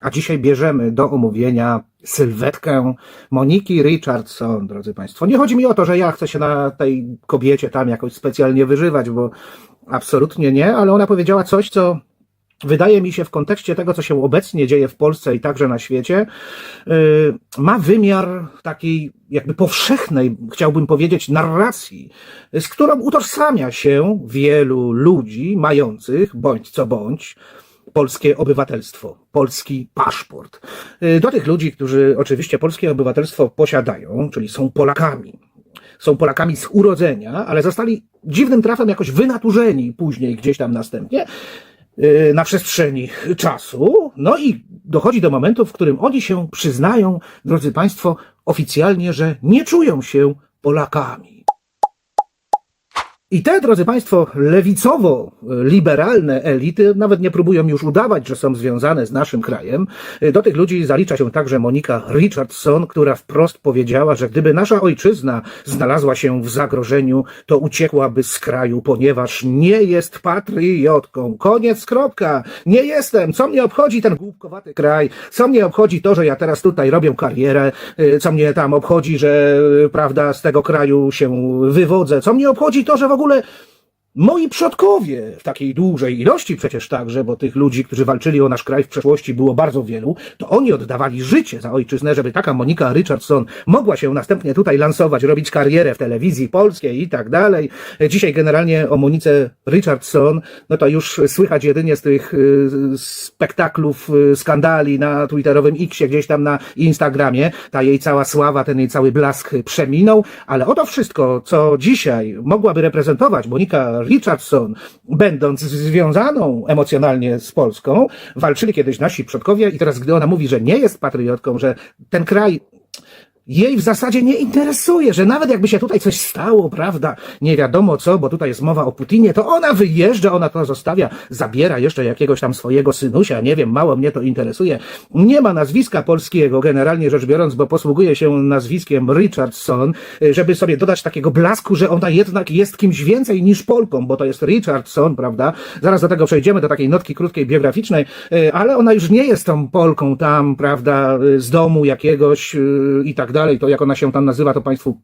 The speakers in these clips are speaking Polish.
A dzisiaj bierzemy do omówienia sylwetkę Moniki Richardson, drodzy Państwo. Nie chodzi mi o to, że ja chcę się na tej kobiecie tam jakoś specjalnie wyżywać, bo absolutnie nie, ale ona powiedziała coś, co wydaje mi się w kontekście tego, co się obecnie dzieje w Polsce i także na świecie, yy, ma wymiar takiej jakby powszechnej, chciałbym powiedzieć, narracji, z którą utożsamia się wielu ludzi mających, bądź co bądź, polskie obywatelstwo, polski paszport. Yy, Do tych ludzi, którzy oczywiście polskie obywatelstwo posiadają, czyli są Polakami, są Polakami z urodzenia, ale zostali dziwnym trafem jakoś wynaturzeni później gdzieś tam następnie yy, na przestrzeni czasu. No i dochodzi do momentu, w którym oni się przyznają, drodzy Państwo, oficjalnie, że nie czują się Polakami. I te, drodzy Państwo, lewicowo-liberalne elity nawet nie próbują już udawać, że są związane z naszym krajem. Do tych ludzi zalicza się także Monika Richardson, która wprost powiedziała, że gdyby nasza ojczyzna znalazła się w zagrożeniu, to uciekłaby z kraju, ponieważ nie jest patriotką. Koniec, kropka. Nie jestem. Co mnie obchodzi ten głupkowaty kraj? Co mnie obchodzi to, że ja teraz tutaj robię karierę? Y, Co mnie tam obchodzi, że y, prawda, z tego kraju się wywodzę? Co mnie obchodzi to, że w ogóle moi przodkowie w takiej dużej ilości przecież także, bo tych ludzi, którzy walczyli o nasz kraj w przeszłości było bardzo wielu, to oni oddawali życie za ojczyznę, żeby taka Monika Richardson mogła się następnie tutaj lansować, robić karierę w telewizji polskiej i tak dalej. Dzisiaj generalnie o Monice Richardson, no to już słychać jedynie z tych y, spektaklów, y, skandali na twitterowym Xie, gdzieś tam na Instagramie. Ta jej cała sława, ten jej cały blask przeminął, ale o to wszystko, co dzisiaj mogłaby reprezentować Monika Richardson, będąc związaną emocjonalnie z Polską, walczyli kiedyś nasi przodkowie i teraz, gdy ona mówi, że nie jest patriotką, że ten kraj jej w zasadzie nie interesuje, że nawet jakby się tutaj coś stało, prawda, nie wiadomo co, bo tutaj jest mowa o Putinie, to ona wyjeżdża, ona to zostawia, zabiera jeszcze jakiegoś tam swojego synusia, nie wiem, mało mnie to interesuje. Nie ma nazwiska polskiego, generalnie rzecz biorąc, bo posługuje się nazwiskiem Richardson, żeby sobie dodać takiego blasku, że ona jednak jest kimś więcej niż Polką, bo to jest Richardson, prawda? Zaraz do tego przejdziemy, do takiej notki krótkiej, biograficznej, y, ale ona już nie jest tą Polką tam, prawda, y, z domu jakiegoś y, i tak dalej, to jak ona się tam nazywa, to Państwu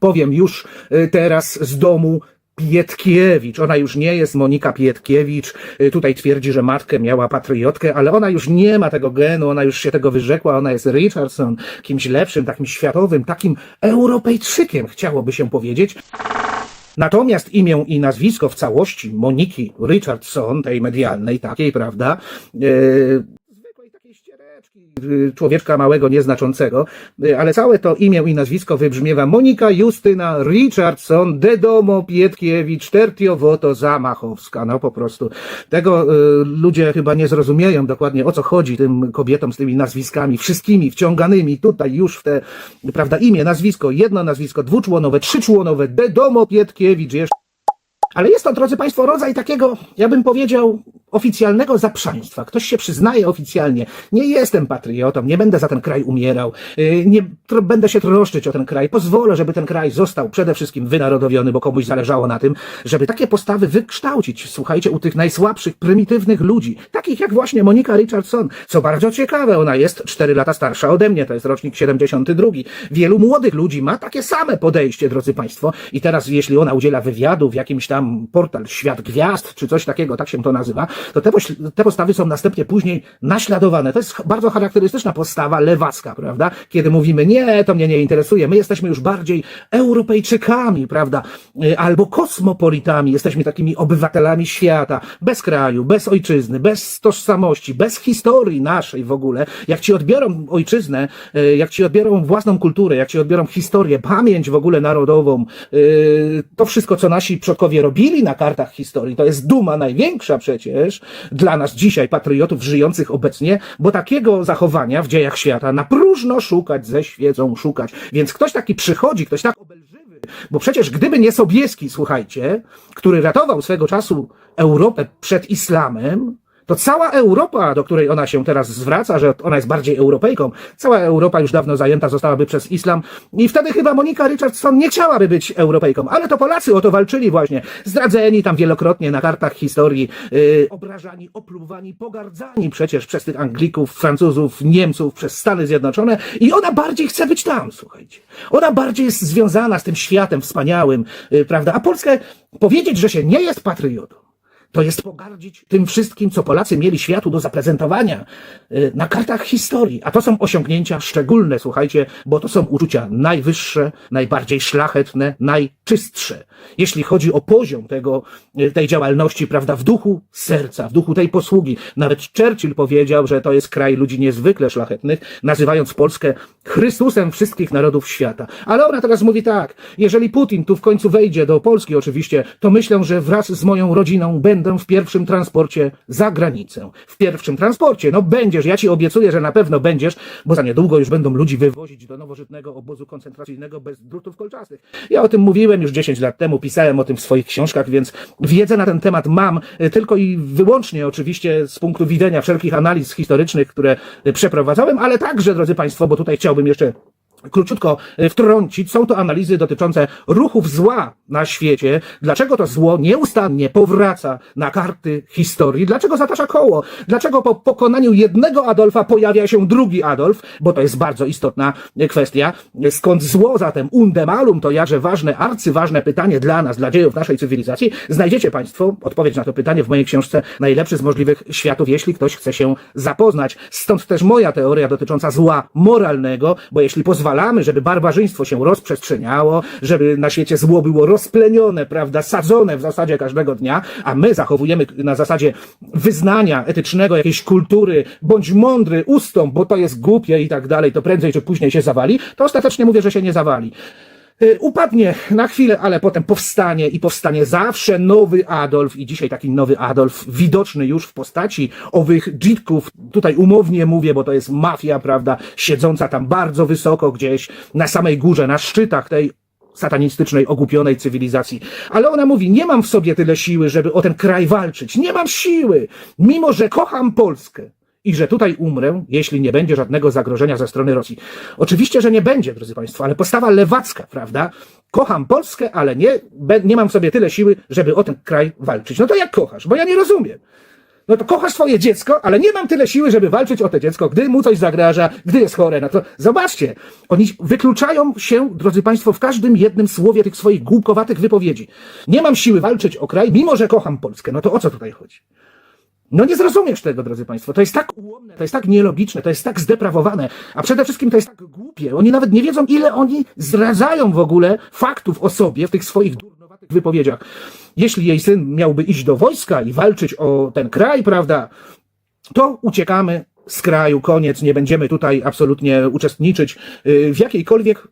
powiem już y, teraz z domu Pietkiewicz. Ona już nie jest Monika Pietkiewicz. Y, Tutaj twierdzi, że matkę miała patriotkę, ale ona już nie ma tego genu, ona już się tego wyrzekła. Ona jest Richardson, kimś lepszym, takim światowym, takim Europejczykiem, chciałoby się powiedzieć. Natomiast imię i nazwisko w całości Moniki Richardson, tej medialnej, takiej, prawda, yy, zwykłej takiej ściereczki, yy, człowieczka małego, nieznaczącego, yy, ale całe to imię i nazwisko wybrzmiewa Monika Justyna Richardson, Dedomo Pietkiewicz, Tertiowoto Zamachowska. No po prostu tego yy, ludzie chyba nie zrozumieją dokładnie o co chodzi tym kobietom z tymi nazwiskami, wszystkimi wciąganymi tutaj już w te, prawda, imię, nazwisko, jedno nazwisko, dwuczłonowe, trzyczłonowe, Dedomo Pietkiewicz, jeszcze ale jest to, drodzy Państwo, rodzaj takiego, ja bym powiedział, oficjalnego zaprzaństwa. Ktoś się przyznaje oficjalnie, nie jestem patriotą, nie będę za ten kraj umierał, yy, nie będę się troszczyć o ten kraj, pozwolę, żeby ten kraj został przede wszystkim wynarodowiony, bo komuś zależało na tym, żeby takie postawy wykształcić, słuchajcie, u tych najsłabszych, prymitywnych ludzi, takich jak właśnie Monika Richardson, co bardzo ciekawe, ona jest 4 lata starsza ode mnie, to jest rocznik 72. Wielu młodych ludzi ma takie same podejście, drodzy Państwo, i teraz jeśli ona udziela wywiadu w jakimś tam portal Świat Gwiazd, czy coś takiego, tak się to nazywa, to te, te postawy są następnie później naśladowane. To jest bardzo charakterystyczna postawa lewacka, prawda? Kiedy mówimy, nie, to mnie nie interesuje, my jesteśmy już bardziej Europejczykami, prawda? Y, Albo kosmopolitami, jesteśmy takimi obywatelami świata, bez kraju, bez ojczyzny, bez tożsamości, bez historii naszej w ogóle. Jak ci odbiorą ojczyznę, y, jak ci odbiorą własną kulturę, jak ci odbiorą historię, pamięć w ogóle narodową, y, to wszystko, co nasi przodkowie robili na kartach historii, to jest duma największa przecież dla nas dzisiaj, patriotów żyjących obecnie, bo takiego zachowania w dziejach świata na próżno szukać, ze świecą szukać. Więc ktoś taki przychodzi, ktoś tak obelżywy, bo przecież gdyby nie Sobieski, słuchajcie, który ratował swego czasu Europę przed islamem, to cała Europa, do której ona się teraz zwraca, że ona jest bardziej Europejką, cała Europa już dawno zajęta zostałaby przez islam i wtedy chyba Monika Richardson nie chciałaby być Europejką, ale to Polacy o to walczyli właśnie, zdradzeni tam wielokrotnie na kartach historii, yy, obrażani, opluwani, pogardzani przecież przez tych Anglików, Francuzów, Niemców, przez Stany Zjednoczone i ona bardziej chce być tam, słuchajcie. Ona bardziej jest związana z tym światem wspaniałym, yy, prawda? A Polskę powiedzieć, że się nie jest patriotą, to jest pogardzić tym wszystkim, co Polacy mieli światu do zaprezentowania y, na kartach historii. A to są osiągnięcia szczególne, słuchajcie, bo to są uczucia najwyższe, najbardziej szlachetne, najczystsze. Jeśli chodzi o poziom tego, y, tej działalności, prawda, w duchu serca, w duchu tej posługi. Nawet Churchill powiedział, że to jest kraj ludzi niezwykle szlachetnych, nazywając Polskę Chrystusem wszystkich narodów świata. Ale ona teraz mówi tak, jeżeli Putin tu w końcu wejdzie do Polski oczywiście, to myślę, że wraz z moją rodziną będę w pierwszym transporcie za granicę. W pierwszym transporcie, no będziesz, ja ci obiecuję, że na pewno będziesz, bo za niedługo już będą ludzi wywozić do nowożytnego obozu koncentracyjnego bez drutów kolczastych. Ja o tym mówiłem już 10 lat temu, pisałem o tym w swoich książkach, więc wiedzę na ten temat mam, y, tylko i wyłącznie oczywiście z punktu widzenia wszelkich analiz historycznych, które y, przeprowadzałem, ale także, drodzy Państwo, bo tutaj chciałbym jeszcze króciutko y, wtrącić, są to analizy dotyczące ruchów zła na świecie. Dlaczego to zło nieustannie powraca na karty historii? Dlaczego zatacza koło? Dlaczego po pokonaniu jednego Adolfa pojawia się drugi Adolf? Bo to jest bardzo istotna y, kwestia. Skąd zło zatem? Undemalum to jakże ważne, arcyważne pytanie dla nas, dla dziejów naszej cywilizacji. Znajdziecie Państwo odpowiedź na to pytanie w mojej książce Najlepszy z możliwych światów, jeśli ktoś chce się zapoznać. Stąd też moja teoria dotycząca zła moralnego, bo jeśli pozwalamy, żeby barbarzyństwo się rozprzestrzeniało, żeby na świecie zło było rozplenione, prawda, sadzone w zasadzie każdego dnia, a my zachowujemy na zasadzie wyznania etycznego, jakiejś kultury, bądź mądry, ustąp, bo to jest głupie i tak dalej, to prędzej czy później się zawali, to ostatecznie mówię, że się nie zawali. Y, Upadnie na chwilę, ale potem powstanie i powstanie zawsze nowy Adolf i dzisiaj taki nowy Adolf widoczny już w postaci owych dzitków. Tutaj umownie mówię, bo to jest mafia, prawda, siedząca tam bardzo wysoko gdzieś na samej górze, na szczytach tej satanistycznej, ogłupionej cywilizacji. Ale ona mówi, nie mam w sobie tyle siły, żeby o ten kraj walczyć. Nie mam siły, mimo że kocham Polskę. I że tutaj umrę, jeśli nie będzie żadnego zagrożenia ze strony Rosji. Oczywiście, że nie będzie, drodzy Państwo, ale postawa lewacka, prawda? Kocham Polskę, ale nie, nie mam w sobie tyle siły, żeby o ten kraj walczyć. No to jak kochasz? Bo ja nie rozumiem. No to kochasz swoje dziecko, ale nie mam tyle siły, żeby walczyć o to dziecko, gdy mu coś zagraża, gdy jest chore. No to zobaczcie, oni wykluczają się, drodzy Państwo, w każdym jednym słowie tych swoich głupkowatych wypowiedzi. Nie mam siły walczyć o kraj, mimo że kocham Polskę. No to o co tutaj chodzi? No nie zrozumiesz tego, drodzy Państwo. To jest tak ułomne, to jest tak nielogiczne, to jest tak zdeprawowane, a przede wszystkim to jest tak głupie. Oni nawet nie wiedzą, ile oni zdradzają w ogóle faktów o sobie w tych swoich durnowatych wypowiedziach. Jeśli jej syn miałby iść do wojska i walczyć o ten kraj, prawda, to uciekamy z kraju, koniec, nie będziemy tutaj absolutnie uczestniczyć y, w jakiejkolwiek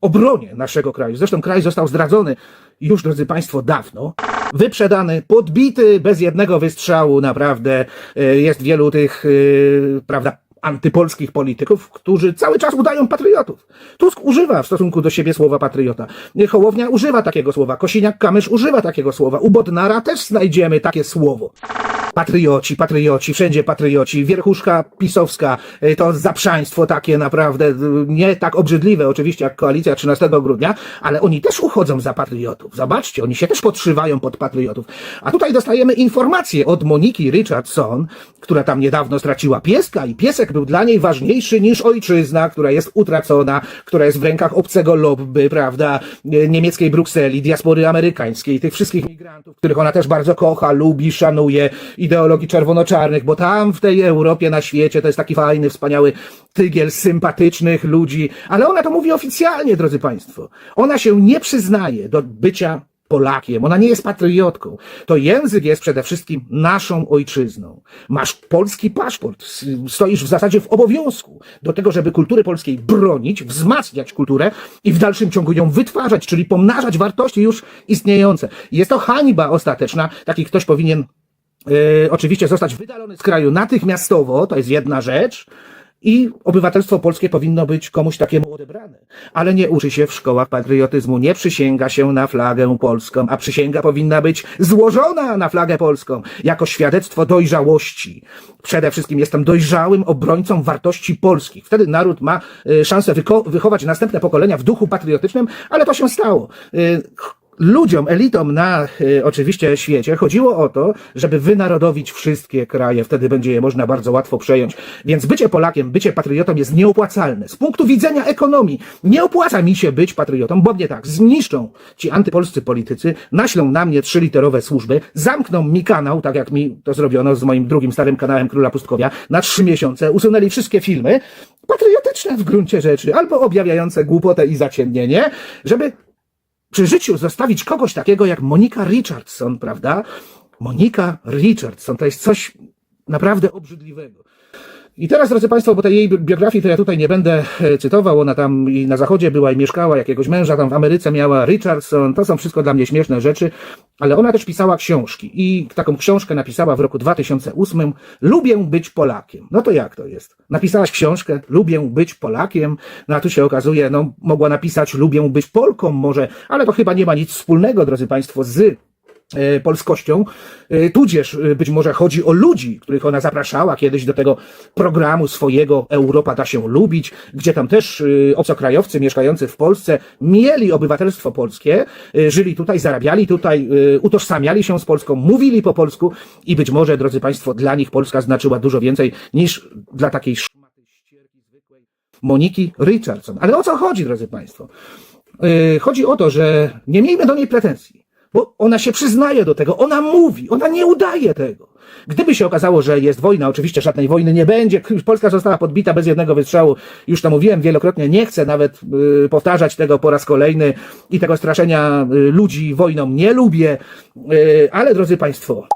obronie naszego kraju. Zresztą kraj został zdradzony już, drodzy Państwo, dawno. Wyprzedany, podbity bez jednego wystrzału, naprawdę. Y, Jest wielu tych, y, prawda, antypolskich polityków, którzy cały czas udają patriotów. Tusk używa w stosunku do siebie słowa patriota. Hołownia używa takiego słowa. Kosiniak-Kamysz używa takiego słowa. U Bodnara też znajdziemy takie słowo. Patrioci, patrioci, wszędzie patrioci, wierchuszka pisowska, y, to zaprzaństwo takie naprawdę, y, nie tak obrzydliwe oczywiście jak koalicja 13 grudnia, ale oni też uchodzą za patriotów. Zobaczcie, oni się też podszywają pod patriotów. A tutaj dostajemy informację od Moniki Richardson, która tam niedawno straciła pieska i piesek był dla niej ważniejszy niż ojczyzna, która jest utracona, która jest w rękach obcego lobby, prawda, y, niemieckiej Brukseli, diaspory amerykańskiej, tych wszystkich migrantów, których ona też bardzo kocha, lubi, szanuje, ideologii czerwono-czarnych, bo tam w tej Europie, na świecie, to jest taki fajny, wspaniały tygiel sympatycznych ludzi, ale ona to mówi oficjalnie, drodzy Państwo. Ona się nie przyznaje do bycia Polakiem, ona nie jest patriotką. To język jest przede wszystkim naszą ojczyzną. Masz polski paszport, stoisz w zasadzie w obowiązku do tego, żeby kultury polskiej bronić, wzmacniać kulturę i w dalszym ciągu ją wytwarzać, czyli pomnażać wartości już istniejące. Jest to hańba ostateczna, taki ktoś powinien e, oczywiście zostać wydalony z kraju natychmiastowo, to jest jedna rzecz. i obywatelstwo polskie powinno być komuś takiemu odebrane. Ale nie uczy się w szkołach patriotyzmu, nie przysięga się na flagę polską, a przysięga powinna być złożona na flagę polską jako świadectwo dojrzałości. Przede wszystkim jestem dojrzałym obrońcą wartości polskich. Wtedy naród ma y, szansę wychować następne pokolenia w duchu patriotycznym, ale to się stało. Ludziom, elitom na y, oczywiście świecie chodziło o to, żeby wynarodowić wszystkie kraje, wtedy będzie je można bardzo łatwo przejąć. Więc bycie Polakiem, bycie patriotą jest nieopłacalne. Z punktu widzenia ekonomii nie opłaca mi się być patriotą, bo mnie tak, zniszczą ci antypolscy politycy, naślą na mnie trzyliterowe służby, zamkną mi kanał, tak jak mi to zrobiono z moim drugim starym kanałem Króla Pustkowia, na trzy miesiące, usunęli wszystkie filmy, patriotyczne w gruncie rzeczy, albo objawiające głupotę i zaciemnienie, żeby przy życiu zostawić kogoś takiego jak Monika Richardson, prawda? Monika Richardson to jest coś naprawdę obrzydliwego. I teraz, drodzy Państwo, bo tej jej biografii to ja tutaj nie będę e, cytował, ona tam i na zachodzie była i mieszkała, jakiegoś męża tam w Ameryce miała, Richardson, to są wszystko dla mnie śmieszne rzeczy, ale ona też pisała książki. I taką książkę napisała w roku 2008, Lubię być Polakiem. No to jak to jest? Napisałaś książkę, Lubię być Polakiem, no a tu się okazuje, no mogła napisać Lubię być Polką może, ale to chyba nie ma nic wspólnego, drodzy Państwo, z polskością, e, tudzież e, być może chodzi o ludzi, których ona zapraszała kiedyś do tego programu swojego Europa da się lubić, gdzie tam też e, obcokrajowcy mieszkający w Polsce mieli obywatelstwo polskie, e, żyli tutaj, zarabiali tutaj, e, utożsamiali się z Polską, mówili po polsku i być może, drodzy Państwo, dla nich Polska znaczyła dużo więcej niż dla takiej szmaty ścierki zwykłej Moniki Richardson. Ale o co chodzi, drodzy Państwo? Chodzi o to, że nie miejmy do niej pretensji, bo ona się przyznaje do tego, ona mówi, ona nie udaje tego. Gdyby się okazało, że jest wojna, oczywiście żadnej wojny nie będzie, Polska została podbita bez jednego wystrzału, już to mówiłem wielokrotnie, nie chcę nawet yy, powtarzać tego po raz kolejny i tego straszenia yy, ludzi wojną nie lubię, yy, ale drodzy Państwo,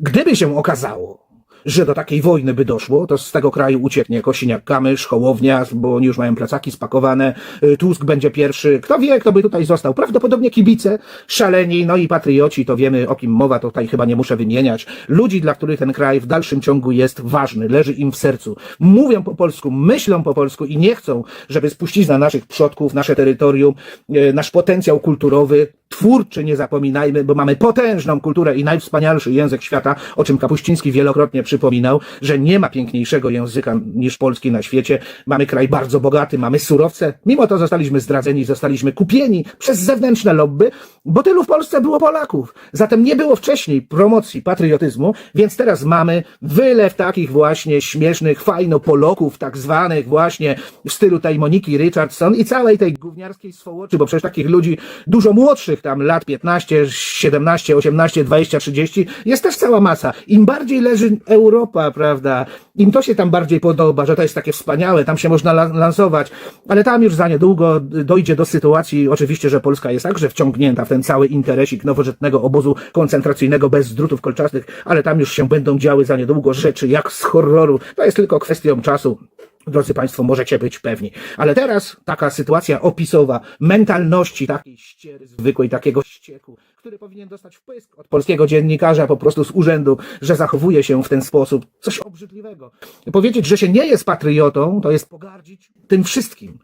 Gdyby się okazało, że do takiej wojny by doszło, to z tego kraju ucieknie Kosiniak-Kamysz, Hołownia, bo oni już mają plecaki spakowane, y, Tusk będzie pierwszy, kto wie, kto by tutaj został. Prawdopodobnie kibice, szaleni, no i patrioci, to wiemy o kim mowa, to tutaj chyba nie muszę wymieniać. Ludzi, dla których ten kraj w dalszym ciągu jest ważny, leży im w sercu. Mówią po polsku, myślą po polsku i nie chcą, żeby spuścizna naszych przodków, nasze terytorium, y, nasz potencjał kulturowy, twórczy, nie zapominajmy, bo mamy potężną kulturę i najwspanialszy język świata, o czym Kapuściński wielokrotnie przypominał, że nie ma piękniejszego języka niż polski na świecie. Mamy kraj bardzo bogaty, mamy surowce. Mimo to zostaliśmy zdradzeni, zostaliśmy kupieni przez zewnętrzne lobby, bo tylu w Polsce było Polaków. Zatem nie było wcześniej promocji patriotyzmu, więc teraz mamy wylew takich właśnie śmiesznych, fajno Poloków, tak zwanych właśnie w stylu tej Moniki Richardson i całej tej gówniarskiej swołoczy, bo przecież takich ludzi dużo młodszych, tam lat 15, 17, 18, 20, 30, jest też cała masa. Im bardziej leży Europa, prawda, im to się tam bardziej podoba, że to jest takie wspaniałe, tam się można la- lansować, ale tam już za niedługo dojdzie do sytuacji, oczywiście, że Polska jest także wciągnięta w ten cały interesik nowożytnego obozu koncentracyjnego bez drutów kolczastych, ale tam już się będą działy za niedługo rzeczy jak z horroru. To jest tylko kwestią czasu. Drodzy Państwo, możecie być pewni. Ale teraz taka sytuacja opisowa mentalności takiej ściery zwykłej, takiego ścieku, który powinien dostać wpysk od polskiego dziennikarza po prostu z urzędu, że zachowuje się w ten sposób. Coś obrzydliwego. Powiedzieć, że się nie jest patriotą, to jest pogardzić tym wszystkim.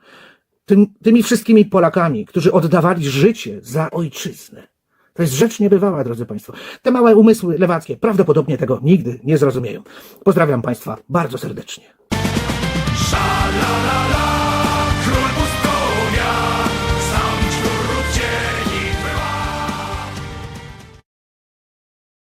Tym, tymi wszystkimi Polakami, którzy oddawali życie za ojczyznę. To jest rzecz niebywała, drodzy Państwo. Te małe umysły lewackie prawdopodobnie tego nigdy nie zrozumieją. Pozdrawiam Państwa bardzo serdecznie.